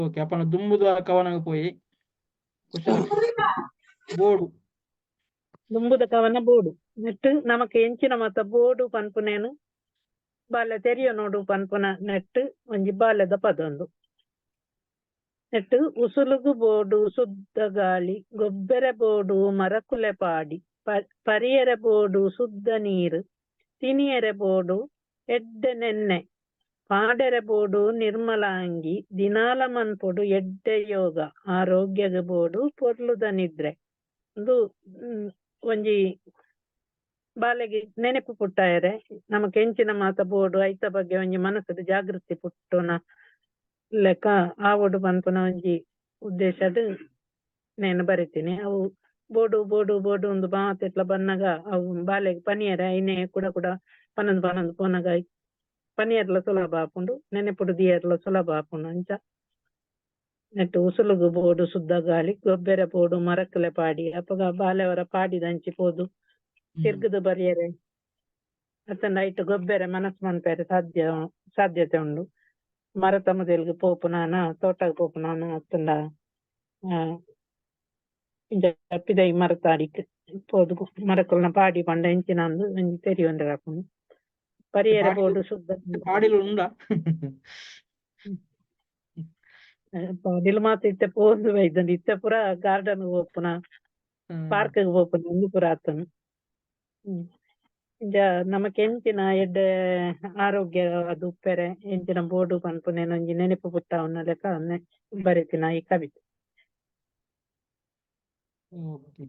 Okay ಅಪ್ಪನ ದುಂಬುದ ಕವನಗ ಪೋಯಿ ಕುಶಲ ಬೋಡು ದುಂಬುದ ಕವನ ಬೋಡು ನೆಟ್ ನಮಕ್ ಎಂಚಿನ ಮಾತ ಬೋಡು ಪನ್ಪುನೇನು ಬಾಲ್ಯ ತೆರಿಯ ನೋಡು ಪನ್ಪುನ ನೆಟ್ ಒಂಜಿ ಬಾಲ್ಯದ ಪದೊಂದು ನೆಟ್ ಉಸುಲುಗು ಬೋಡು ಶುದ್ಧ ಗಾಳಿ ಗೊಬ್ಬರ ಬೋಡು ಮರಕುಲೆ ಪಾಡಿ ಪ- ಪರಿಯರ ಬೋಡು ಶುದ್ಧ ನೀರು ತಿನಿಯರೆ ಬೋಡು ಎಡ್ಡೆ ನೆನ್ನೆ ಪಾಡೆರೆ ಬೋಡು ನಿರ್ಮಲ ಅಂಗಿ ದಿನಾಲ ಮನ್ಪೊಡು ಎಡ್ಡೆ ಯೋಗ, ಆರೋಗ್ಯದ ಬೋಡು ಪೊರ್ಲುದ ನಿದ್ರೆ. ಒಂದು ಒಂಜಿ ಬಾಲೆಗೆ ನೆನಪು ಪುಟ್ಟಾಯರೆ ನಮಕ್ ಕೆಂಚಿನ ಮಾತ ಬೋಡು, ಐತ ಬಗ್ಗೆ ಒಂಜಿ ಮನಸ್ಸದ ಜಾಗೃತಿ ಪುಟ್ಟುನ ಲೆಕ್ಕ ಆವಡು ಪನ್ಪುನ ಒಂಜಿ ಉದ್ದೇಶದ ನೇನು ಬರಿತೀನಿ. ಅವು ಬೋಡು ಬೋಡು ಬೋಡು ಒಂದು ಮಾತೆಟ್ಲ ಬನ್ನಗ ಅವು ಬಾಲೆಗ್ ಪನಿಯರೆ ಐನೆ ಕೂಡ ಕೂಡ ಪನೊಂದು ಪನೊಂದು ಪೋನಗ ಪನಿಯರ್ಲ ಸುಲಭ ಆಪುಂಡು ನೆನೆಪುಡು ದಿಯರ್ಲ ಸುಲಭ ಆಪುಂಡು ಅಂಚ ನೆಟ್ಟು ಉಸುಲುಗು ಬೋಡು ಶುದ್ಧ ಗಾಳಿ ಗೊಬ್ಬರ ಬೋಡು ಮರಕ್ಕಲೆ ಪಾಡಿ ಅಪಗ ಬಾಲೆವರ ಪಾಡಿದಂಚಿ ಪೋದು ತಿರ್ಗದು ಬರಿಯರೆ ಅತ್ತಂಡ ಐಟ್ ಗೊಬ್ಬರ ಮನಸ್ ಮನ್ಪೆರೆ ಸಾಧ್ಯ ಸಾಧ್ಯತೆ ಉಂಡು ಮರ ತಮದೆಲ್ಗ್ ಪೋಪು ನಾನ ತೋಟಗ್ ಪೋಪು ನಾನು ಅತ್ತಂಡ ಆ ಇಂಚ ಪಿದೈ ಮರ ತಾಡಿಕ್ ಪೋದು ಮರಕಲ್ನ ಪಾಡಿ ಪಂಡ ಎಂಚಿನ ಅಂದು ಒಂಜಿ ತೆರಿ ಒಂದರ ಹಾಕೊಂಡು ಬೋಡು ಶುದ್ಧ ಪಾಡಿಲು ಉಂಡ ಪಾಡಿಲು ಮಾತ ಇತ್ತೆ ಪೋದು ಬೈದಂಡು ಇತ್ತೆ ಪೂರ ಗಾರ್ಡನ್ ಪೋಪುನ ಪಾರ್ಕ್ ಪೋಪುನ ಒಂದು ಪೂರ ಆತನು. ಇಂಜ ನಮಕ್ ಎಂಚಿನ ಎಡ್ಡೆ ಆರೋಗ್ಯ ಅದು ಉಪ್ಪೆರೆ ಎಂಚಿನ ಬೋಡು ಪನ್ಪುನೇನು ಒಂಜಿ ನೆನಪು ಪುಟ್ಟ ಅವನ ಲೆಕ್ಕ ಬರಿತಿನ ಈ ಕವಿತೆ. ಓಕೆ